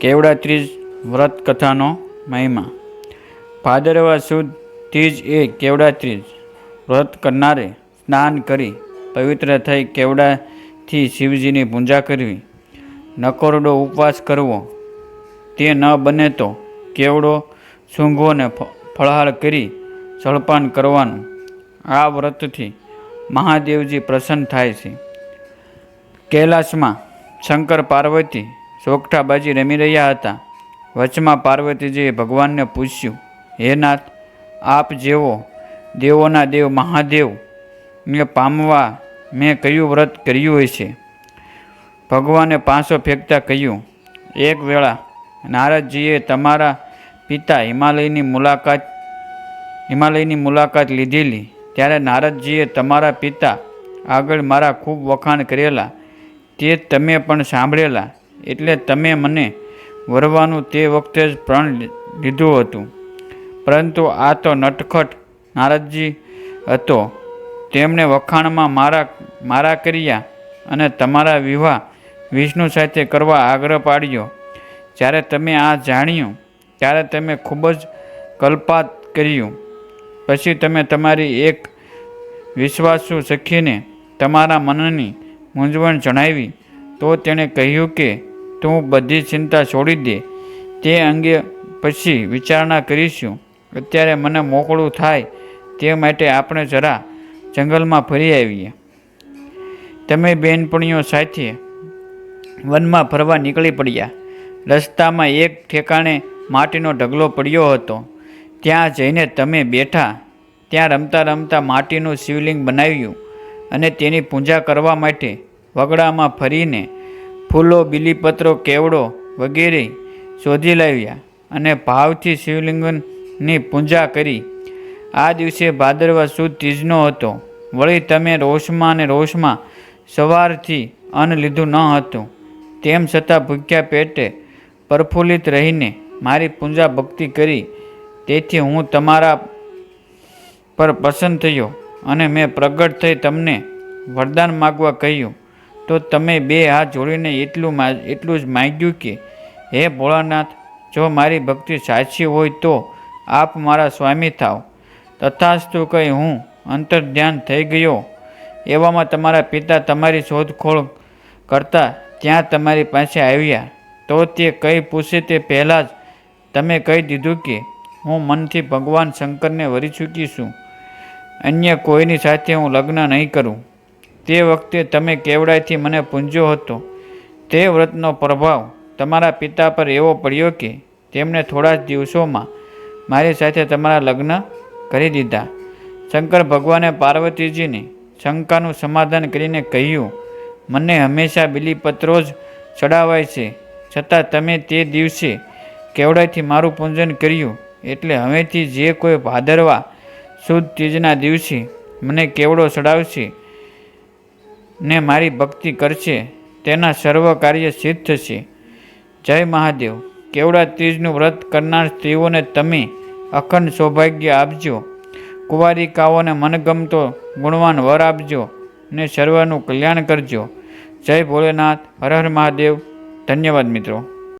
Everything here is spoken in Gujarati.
કેવડા ત્રીજ વ્રત કથાનો મહિમા ભાદરવા સુદ ત્રીજ એ કેવડા ત્રીજ વ્રત કરનારે સ્નાન કરી પવિત્ર થઈ કેવડાથી શિવજીની પૂજા કરવી. નકોરડો ઉપવાસ કરવો. તે ન બને તો કેવડો સૂંઘોને ફળહાર કરી જળપાન કરવાનું. આ વ્રતથી મહાદેવજી પ્રસન્ન થાય છે. કૈલાસમાં શંકર પાર્વતી સોગઠાબાજી રમી રહ્યા હતા. વચમાં પાર્વતીજીએ ભગવાનને પૂછ્યું, હે નાથ, આપ જેવો દેવોના દેવ મહાદેવ, ને પામવા મેં કયું વ્રત કર્યું હોય છે? ભગવાને પાંસો ફેંકતા કહ્યું, એક વેળા નારદજીએ તમારા પિતા હિમાલયની મુલાકાત હિમાલયની મુલાકાત લીધેલી. ત્યારે નારદજીએ તમારા પિતા આગળ મારા ખૂબ વખાણ કરેલા, તે તમે પણ સાંભળેલા. એટલે તમે મને વરવાનું તે વખતે જ પ્રણ લીધું હતું. પરંતુ આ તો નટખટ નારદજી હતો. તેમણે વખાણમાં મારા મારા કર્યા અને તમારા વિવાહ વિષ્ણુ સાથે કરવા આગ્રહ પાડ્યો. જ્યારે તમે આ જાણ્યું, ત્યારે તમે ખૂબ જ કલ્પાત કર્યું. પછી તમે તમારી એક વિશ્વાસુ સખીને તમારા મનની મૂંઝવણ જણાવી તો તેણે કહ્યું કે, તું બધી ચિંતા છોડી દે. તે અંગે પછી વિચારણા કરીશું. અત્યારે મને મોકળું થાય તે માટે આપણે જરા જંગલમાં ફરી આવીએ. તમે બેનપણીઓ સાથે વનમાં ફરવા નીકળી પડ્યા. રસ્તામાં એક ઠેકાણે માટીનો ઢગલો પડ્યો હતો. ત્યાં જઈને તમે બેઠા. ત્યાં રમતા રમતા માટીનું શિવલિંગ બનાવ્યું અને તેની પૂજા કરવા માટે વગડામાં ફરીને ફૂલો, બીલીપત્રો, કેવડો વગેરે શોધી લાવ્યા અને ભાવથી શિવલિંગની પૂજા કરી. આ દિવસે ભાદરવા સુદ ત્રીજનો હતો. વળી તમે રોષમાં અને રોષમાં સવારથી અન્ન લીધું ન હતું. તેમ છતાં ભૂખ્યા પેટે પ્રફુલ્લિત રહીને મારી પૂજા ભક્તિ કરી. તેથી હું તમારા પર પસંદ થયો અને મેં પ્રગટ થઈ તમને વરદાન માગવા કહ્યું. તો તમે બે હાથ જોડીને એટલું એટલું જ માગ્યું કે, હે ભોળાનાથ, જો મારી ભક્તિ સાચી હોય તો આપ મારા સ્વામી થાવ. તથાસ્તુ કહી હું અંતર ધ્યાન થઈ ગયો. એવામાં તમારા પિતા તમારી શોધખોળ કરતા ત્યાં તમારી પાસે આવ્યા. તો તે કંઈ પૂછે તે પહેલાં જ, તમે કહી દીધું કે હું મનથી ભગવાન શંકરને વરી ચૂકી છું. અન્ય કોઈની સાથે હું લગ્ન નહીં કરું. તે વખતે તમે કેવડાઈથી મને પૂંજ્યો હતો? તે વ્રતનો પ્રભાવ તમારા પિતા પર એવો પડ્યો કે તેમણે થોડા જ દિવસોમાં મારી સાથે તમારા લગ્ન કરી દીધા. શંકર ભગવાને પાર્વતીજીને શંકાનું સમાધાન કરીને કહ્યું, મને હંમેશા બિલીપત્રો જ ચડાવાય છે. છતાં તમે તે દિવસે કેવડાથી મારું પૂજન કર્યું? એટલે હવેથી જે કોઈ ભાદરવા સુદ ત્રીજના દિવસે મને કેવડો ચડાવશે? ને મારી ભક્તિ કરશે, તેના સર્વ કાર્ય સિદ્ધ થશે જય મહાદેવ. કેવડા ત્રીજનું વ્રત કરનાર સ્ત્રીઓને તમે અખંડ સૌભાગ્ય આપજો. કુંવારિકાઓને મનગમતો ગુણવાન વર આપજો ને સર્વનું કલ્યાણ કરજો. જય ભોલેનાથ. હર હર મહાદેવ. ધન્યવાદ મિત્રો.